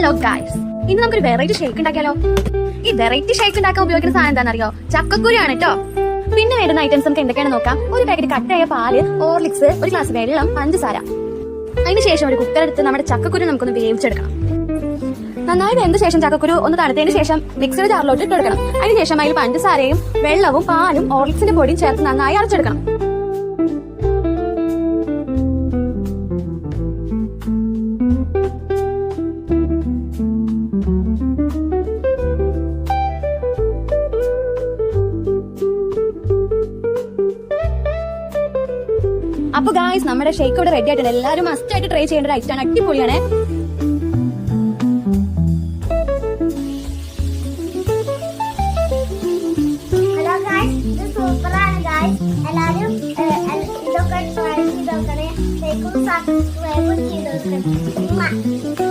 Hello guys ഇന്ന് നമുക്കൊരു variety shake ഉണ്ടാക്കിയാലോ? ഈ വെറൈറ്റി ഷേക്ക് ഉണ്ടാക്കാൻ ഉപയോഗിക്കുന്ന സാധനം എന്താണെന്നറിയോ? ചക്കക്കുരിയാണ് കേട്ടോ പിന്നെ വേണ്ടുന്ന ഐറ്റംസ് നമുക്ക് എന്തൊക്കെയാണ് നോക്കാം. ഒരു പാക്കറ്റ് കട്ടയായ പാൽ ഓർലിക്സ് ഒരു ഗ്ലാസ് വെള്ളം പഞ്ചസാര. അതിനുശേഷം ഒരു കുക്കർ എടുത്ത് നമ്മുടെ ചക്കക്കുരു നമുക്കൊന്ന് വേവിച്ചെടുക്കണം. നന്നായി വെന്ത ശേഷം ചക്കക്കുരു ഒന്ന് തണുത്തതിന് ശേഷം മിക്സഡ് ജാറിലോട്ട് ഇട്ടെടുക്കണം അതിനുശേഷം അതിൽ പഞ്ചസാരയും വെള്ളവും പാലും ഓർലിക്സിന്റെ പൊടിയും ചേർത്ത് നന്നായി അരച്ചെടുക്കണം. അപ്പൊ ഗായ്സ് നമ്മുടെ ഷേക്ക് ഇവിടെ റെഡി ആയിട്ടുണ്ട്. എല്ലാവരും മസ്റ്റ് ആയിട്ട് ട്രൈ ചെയ്യേണ്ട ഒരു ഐറ്റാണ് അടിപൊളിയാണ്. എല്ലാവരും ഇതൊക്കെ ട്രൈ ചെയ്ത് നോക്കണേ. ഷേക്കും സബ്സ്ക്രൈബും ചെയ്ത് നോക്കണം